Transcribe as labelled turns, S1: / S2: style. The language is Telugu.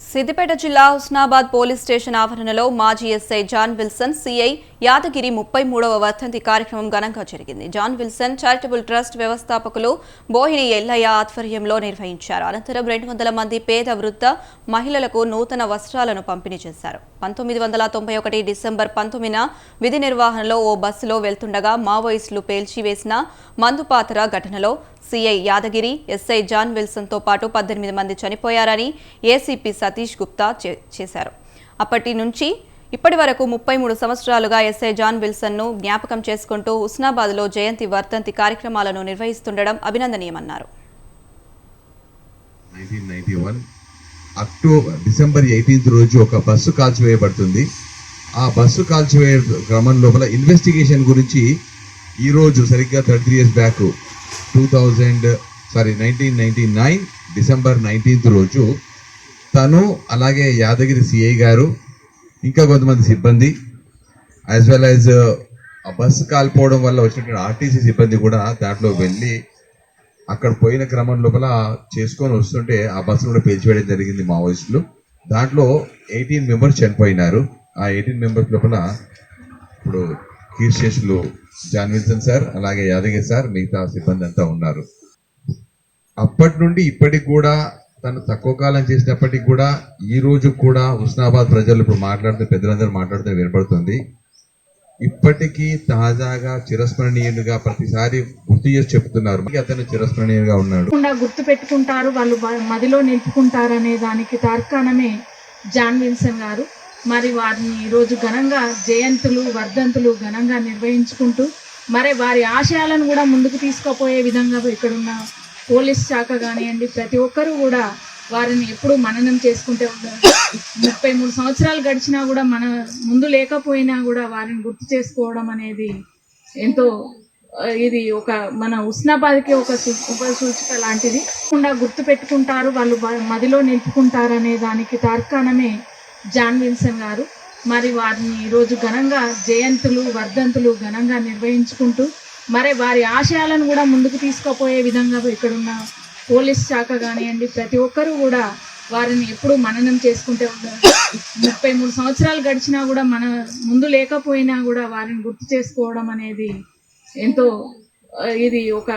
S1: సిద్దిపేట జిల్లా హుస్నాబాద్ పోలీస్ స్టేషన్ ఆవరణలో మాజీ SI John Wilson CI Yadagiri ముప్పై మూడవ వర్ధంతి కార్యక్రమం ఘనంగా జరిగింది. జాన్ విల్సన్ చారిటబుల్ ట్రస్ట్ వ్యవస్థాపకులు బోహిని ఎల్లయ్య ఆధ్వర్యంలో నిర్వహించారు. అనంతరం రెండు వందల మంది పేద వృద్ధ మహిళలకు నూతన వస్త్రాలను పంపిణీ చేశారు. పంతొమ్మిది వందల తొంభై ఒకటి డిసెంబర్ పంతొమ్మిదిన విధి నిర్వహణలో ఓ బస్సులో వెళ్తుండగా మావోయిస్టులు పేల్చివేసిన మందుపాతర ఘటనలో సీఐ యాదగిరి ఎస్ఐ జాన్ విల్సన్తో పాటు పద్దెనిమిది మంది చనిపోయారని ఏసీపీ సతీష్ గుప్తా చే- చేశారు. అప్పటి నుంచి ఇప్పటి వరకు ముప్పై మూడు సంవత్సరాలుగా ఎస్ఐ జాన్ విల్సన్ను జ్ఞాపకం చేసుకుంటూ హుస్నాబాద్లో జయంతి వర్ధంతి కార్యక్రమాలను నిర్వహిస్తుండడం అభినందనీయమన్నారు.
S2: 1991 అక్టోబర్ డిసెంబర్ ఎయిటీన్త్ రోజు ఒక బస్సు కాల్చివేయబడుతుంది. ఆ బస్సు కాల్చివేయ క్రమం లోపల ఇన్వెస్టిగేషన్ గురించి ఈరోజు సరిగ్గా thirty years back two thousand sorry nineteen ninety nine December nineteenth రోజు తను అలాగే యాదగిరి సిఐ గారు ఇంకా కొంతమంది సిబ్బంది యాజ్ వెల్ యాజ్ ఆ బస్సు కాలిపోవడం వల్ల వచ్చినటువంటి ఆర్టీసీ సిబ్బంది కూడా దాంట్లో వెళ్ళి అక్కడ పోయిన క్రమం లోపల చేసుకొని వస్తుంటే ఆ బస్సును కూడా పేల్చివేయడం జరిగింది మావోయిస్టులు. దాంట్లో ఎయిటీన్ మెంబర్స్ చనిపోయినారు. ఆ ఎయిటీన్ మెంబర్స్ లోపల ఇప్పుడు కీర్శేషులు జాన్ విల్సన్ సార్ అలాగే యాదగిరి సార్ మిగతా సిబ్బంది అంతా ఉన్నారు. అప్పటి నుండి ఇప్పటికి కూడా తను తక్కువ కాలం చేసినప్పటికి కూడా ఈ రోజు కూడా హుస్నాబాద్ ప్రజలు ఇప్పుడు మాట్లాడుతూ పెద్దలందరూ మాట్లాడుతూ వినపడుతుంది. ఇప్పటికీ తాజాగా చిరస్మరణీయునిగా ప్రతిసారి గుర్తు చేసి చెప్తున్నారు అతను చిరస్మరణీయునిగా ఉన్నాడు.
S3: గుర్తు పెట్టుకుంటారు వాళ్ళు మదిలో నిలుపుకుంటారు అనే దానికి తార్కాణమే జాన్ విల్సన్ గారు. మరి వారిని ఈరోజు ఘనంగా జయంతులు వర్ధంతులు ఘనంగా నిర్వహించుకుంటూ మరి వారి ఆశయాలను కూడా ముందుకు తీసుకుపోయే విధంగా ఇక్కడున్న పోలీస్ శాఖ కానివ్వండి ప్రతి ఒక్కరూ కూడా వారిని ఎప్పుడు మననం చేసుకుంటే ఉంటారు ముప్పై మూడు సంవత్సరాలు గడిచినా కూడా మన ముందు లేకపోయినా కూడా వారిని గుర్తు చేసుకోవడం అనేది ఎంతో ఇది ఒక మన ఉస్నాబాద్కి ఒక ఉప సూచిక లాంటిది. తప్పకుండా గుర్తు పెట్టుకుంటారు వాళ్ళు మదిలో నిలుపుకుంటారు అనే దానికి తార్కాణమే జాన్ విల్సన్ గారు. మరి వారిని ఈరోజు ఘనంగా జయంతులు వర్ధంతులు ఘనంగా నిర్వహించుకుంటూ మరి వారి ఆశయాలను కూడా ముందుకు తీసుకుపోయే విధంగా ఇక్కడున్న పోలీస్ శాఖ కానివ్వండి ప్రతి ఒక్కరూ కూడా వారిని ఎప్పుడూ మననం చేసుకుంటే ఉంటారు ముప్పై మూడు సంవత్సరాలు గడిచినా కూడా మన ముందు లేకపోయినా కూడా వారిని గుర్తు చేసుకోవడం అనేది ఎంతో ఇది ఒక